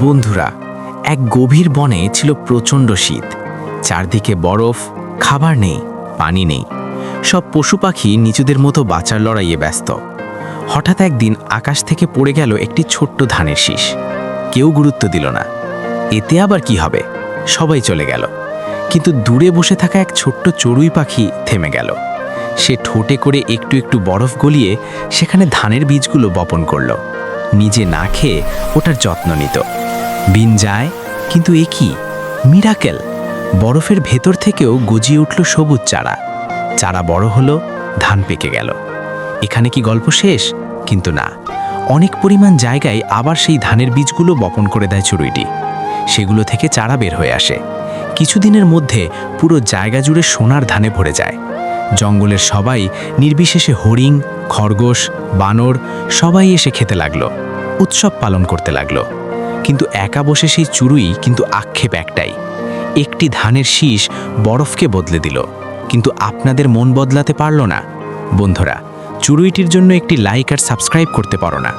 বন্ধুরা, এক গভীর বনে ছিল প্রচণ্ড শীত। চারদিকে বরফ, খাবার নেই, পানি নেই। সব পশু পাখি নিজেদের মতো বাঁচার লড়াইয়ে ব্যস্ত। হঠাৎ একদিন আকাশ থেকে পড়ে গেল একটি ছোট্ট ধানের শীষ। কেউ গুরুত্ব দিল না। এতে আবার কি হবে? সবাই চলে গেল। কিন্তু দূরে বসে থাকা এক ছোট্ট চড়ুই পাখি থেমে গেল। সে ঠোঁটে করে একটু একটু বরফ গলিয়ে সেখানে ধানের বীজগুলো বপন করল। নিজে না খেয়ে ওটার যত্ন নিত। বিন যায়, কিন্তু এ কি? মিরাকেল, বরফের ভেতর থেকেও গজিয়ে উঠল সবুজ চারা। চারা বড় হলো, ধান পেকে গেল। এখানে কি গল্প শেষ? কিন্তু না। অনেক পরিমাণ জায়গায় আবার সেই ধানের বীজগুলো বপন করে দেয় চড়ুইটি সেগুলো থেকে চারা বের হয়ে আসে। কিছুদিনের মধ্যে পুরো জায়গা জুড়ে সোনার ধানে ভরে যায়। জঙ্গলের সবাই, নির্বিশেষে হরিণ, খরগোশ, বানর, সবাই এসে খেতে লাগল। উৎসব পালন করতে লাগল। কিন্তু একা বসে সেই চুরুই কিন্তু আক্ষেপ একটাই। একটি ধানের শীষ বরফকে বদলে দিল। কিন্তু আপনাদের মন বদলাতে পারল না। বন্ধুরা, চুরুইটির জন্য একটি লাইক আর সাবস্ক্রাইব করতে পারো না।